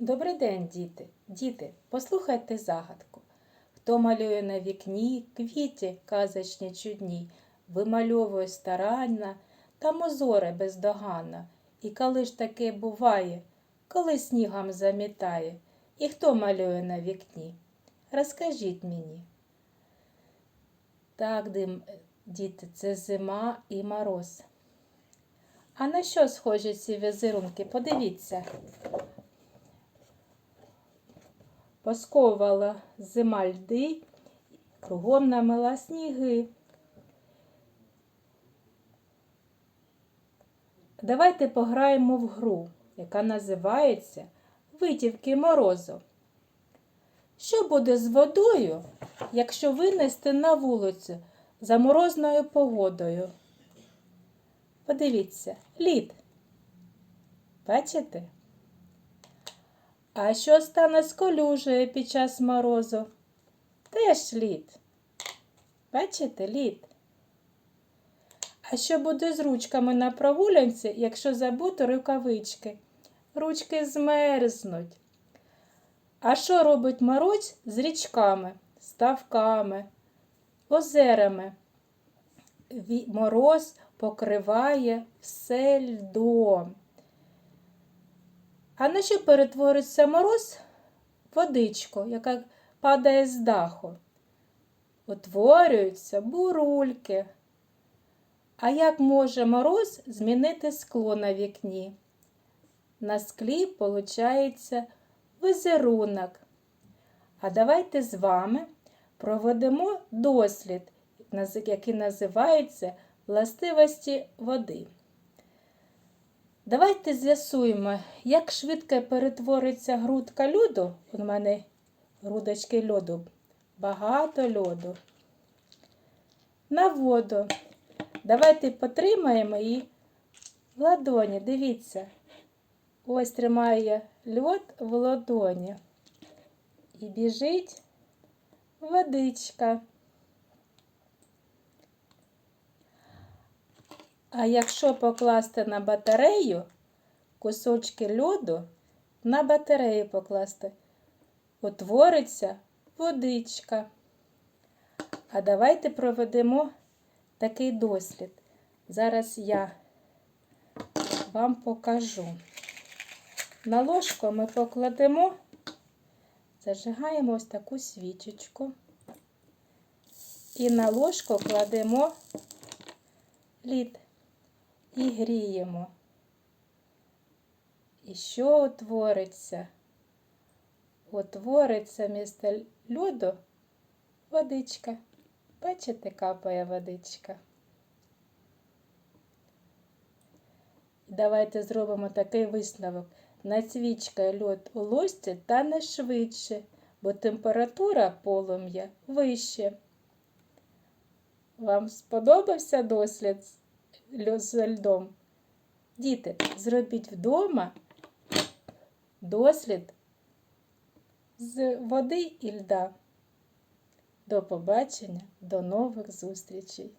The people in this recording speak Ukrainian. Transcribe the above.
Добрий день, діти. Діти, послухайте загадку. Хто малює на вікні, квіті казочні чудні, вимальовує старанна та мозоре бездоганна. І коли ж таке буває, коли снігом замітає, і хто малює на вікні? Розкажіть мені. Так, дим, діти, це зима і мороз. А на що схожі ці візерунки? Подивіться. Посковувала зима льди, кругом намила сніги. Давайте пограємо в гру, яка називається Витівки морозу. Що буде з водою, якщо винести на вулицю за морозною погодою? Подивіться, лід. Бачите? А що стане з колюжею під час морозу? Теж лід. Бачите, лід. А що буде з ручками на прогулянці, якщо забути рукавички? Ручки змерзнуть. А що робить мороз з річками, ставками, озерами? Мороз покриває все льдом. А на що перетвориться мороз? Водичку, яка падає з даху. Утворюються бурульки. А як може мороз змінити скло на вікні? На склі виходить візерунок. А давайте з вами проведемо дослід, який називається властивості води. Давайте з'ясуємо, як швидко перетвориться грудка льоду. У мене грудочки льоду, багато льоду. На воду. Давайте потримаємо її в ладоні. Дивіться. Ось тримає льод в ладоні. І біжить водичка. А якщо покласти на батарею кусочки льоду, на батарею покласти, утвориться водичка. А давайте проведемо такий дослід. Зараз я вам покажу. На ложку ми покладемо, зажигаємо ось таку свічечку. І на ложку кладемо лід і гріємо. І що утвориться? Утвориться місто льоду водичка. Бачите, капає водичка. Давайте зробимо такий висновок. Над свічкою льод у ложці та не швидше, бо температура полум'я вище. Вам сподобався дослід з льдом? Діти, зробіть вдома дослід з води і льда. До побачення, до нових зустрічей!